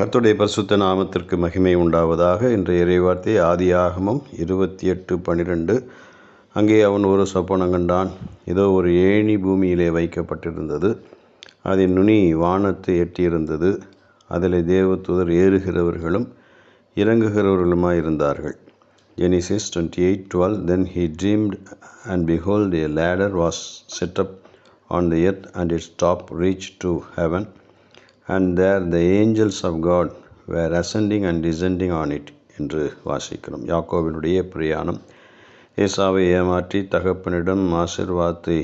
கத்துடைய பரிசுத்த நாமத்திற்கு மகிமை உண்டாவதாக. இன்றைய இறைவார்த்தை ஆகமம் இருபத்தி எட்டு பன்னிரெண்டு அங்கே அவன் ஒரு சொப்பனம் கண்டான். ஏதோ ஒரு ஏணி பூமியிலே வைக்கப்பட்டிருந்தது. அதன் நுனி வானத்தை எட்டியிருந்தது. அதில் தேவதூதர் ஏறுகிறவர்களும் இறங்குகிறவர்களுமாய் இருந்தார்கள். Genesis 28:12 Then he dreamed, and behold, a ladder ladder was set up on the earth and its top reach to heaven and there the angels of God were ascending and descending on it என்று வாசிக்கிறோம். யாக்கோவினுடைய பிரயாணம். ஏசாவை ஏமாற்றி தகப்பனிடம் ஆசிர்வாதத்தை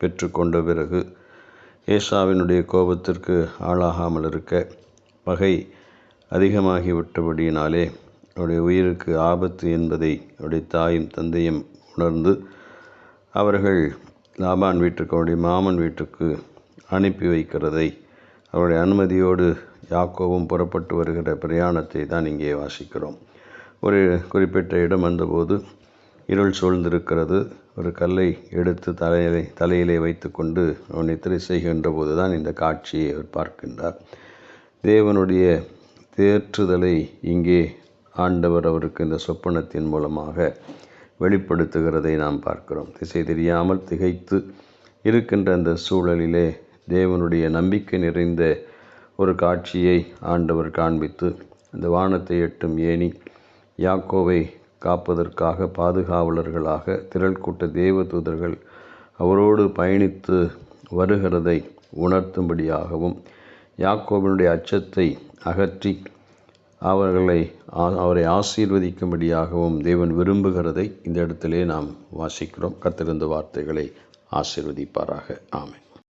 பெற்றுக்கொண்ட பிறகு ஏசாவினுடைய கோபத்திற்கு ஆளாகாமல் இருக்க பகை அதிகமாகிவிட்டபடியினாலே அவருடைய உயிருக்கு ஆபத்து என்பதை அவருடைய தாயும் தந்தையும் உணர்ந்து அவர்கள் லாபான் வீட்டுக்கு அவருடைய மாமன் வீட்டுக்கு அனுப்பி வைக்கிறதை அவருடைய அனுமதியோடு யாக்கோவும் புறப்பட்டு வருகிற பிரயாணத்தை தான் இங்கே வாசிக்கிறோம். ஒரு குறிப்பிட்ட இடம் வந்தபோது இருள் சூழ்ந்திருக்கிறது. ஒரு கல்லை எடுத்து தலையிலே தலையிலே வைத்துக்கொண்டு அவன் நித்திரை செய்கின்ற போது தான் இந்த காட்சியை அவர் பார்க்கின்றார். தேவனுடைய தேற்றுதலை இங்கே ஆண்டவர் அவருக்கு இந்த சொப்பனத்தின் மூலமாக வெளிப்படுத்துகிறதை நாம் பார்க்கிறோம். திசை தெரியாமல் திகைத்து இருக்கின்ற அந்த சூழலிலே தேவனுடைய நம்பிக்கை நிறைந்த ஒரு காட்சியை ஆண்டவர் காண்பித்து அந்த வானத்தை எட்டும் ஏணி யாக்கோவை காப்பதற்காக பாதுகாவலர்களாக திரள் கூட்ட தேவதூதர்கள் அவரோடு பயணித்து வருகிறதை உணர்த்தும்படியாகவும் யாக்கோவினுடைய அச்சத்தை அகற்றி அவர்களை அவரை ஆசீர்வதிக்கும்படியாகவும் தேவன் விரும்புகிறதை இந்த இடத்திலே நாம் வாசிக்கிறோம். கத்திருந்த வார்த்தைகளை ஆசீர்வதிப்பாராக. ஆமை